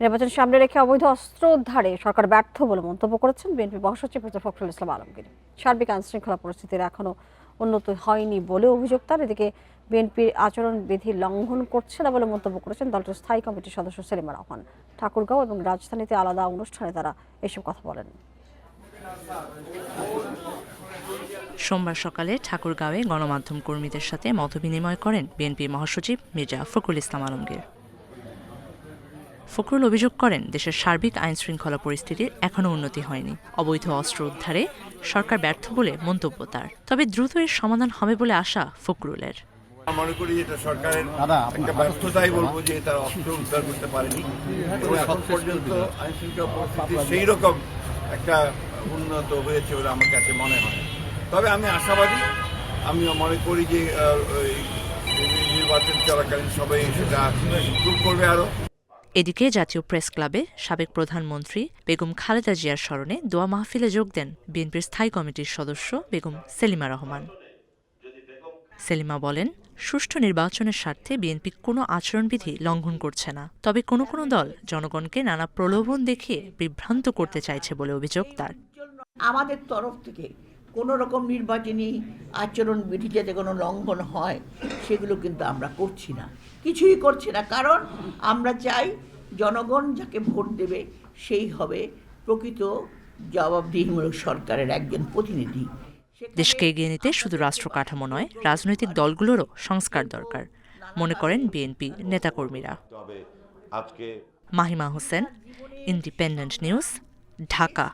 নির্বাচন সামনে রেখে অবৈধ অস্ত্র উদ্ধারে সরকার ব্যর্থ বলে মন্তব্য করেছেন বিএনপি মহাসচিব মির্জা ফখরুল ইসলাম আলমগীর। সার্বিক আইন শৃঙ্খলা পরিস্থিতির এখনও উন্নত হয়নি বলে অভিযোগ তার। এদিকে বিএনপির আচরণবিধি লঙ্ঘন করছে না বলে মন্তব্য করেছেন দলটির স্থায়ী কমিটির সদস্য সেলিমা রহমান। ঠাকুরগাঁও এবং রাজধানীতে আলাদা অনুষ্ঠানে তারা এসব কথা বলেন। সোমবার সকালে ঠাকুরগাঁওয়ে গণমাধ্যম কর্মীদের সাথে মতবিনিময় করেন বিএনপি মহাসচিব মির্জা ফখরুল ইসলাম আলমগীর। ফখরুল অভিযোগ করেন দেশের সার্বিক আইন শৃঙ্খলা পরিস্থিতির এখনও উন্নতি হয়নি। অবৈধ অস্ত্র উদ্ধারে সরকার ব্যর্থ বলে মন্তব্য তার। তবে দ্রুত এর সমাধান হবে বলে আশা ফখরুলের। মনে করি এটা সরকারের একটা ব্যর্থতাই বলব যে তারা অস্ত্র উদ্ধার করতে পারেনি। এবং এখন পর্যন্ত আইন শৃঙ্খলা পরিস্থিতি সেই রকম একটা উন্নত হয়েছে বলে আমার কাছে মনে হয়। তবে আমি আশাবাদী আমি মনে করি যে ওই নির্বাচন চলাকালীন সবাই সেটা ইমপ্রুভ করবে আরও। এদিকে জাতীয় প্রেস ক্লাবে সাবেক প্রধানমন্ত্রী বেগম খালেদা জিয়ার স্মরণে দোয়া মাহফিলে যোগ দেন বিএনপির স্থায়ী কমিটির সদস্য বেগম সেলিমা রহমান। সেলিমা বলেন, সুষ্ঠু নির্বাচনের স্বার্থে বিএনপি কোনো আচরণবিধি লঙ্ঘন করছে না, তবে কোনো কোনো দল জনগণকে নানা প্রলোভন দেখিয়ে বিভ্রান্ত করতে চাইছে বলে অভিযোগ তার। আমাদের তরফ থেকে কোনো রকম নির্বাচনী আচরণ বিধি যাতে কোনো লঙ্ঘন হয়, সেগুলো কিন্তু আমরা করছি না। কিছুই করছি না, কারণ আমরা চাই জনগণ যাকে ভোট দেবে সেই হবে প্রকৃত জবাবদিহিমূলক সরকারের একজন প্রতিনিধি। দেশকে এগিয়ে নিতে শুধু রাষ্ট্র কাঠামো নয় রাজনৈতিক দলগুলোরও সংস্কার দরকার। মনে করেন বিএনপি নেতাকর্মীরা। Mahima Hossain Independent News Dhaka.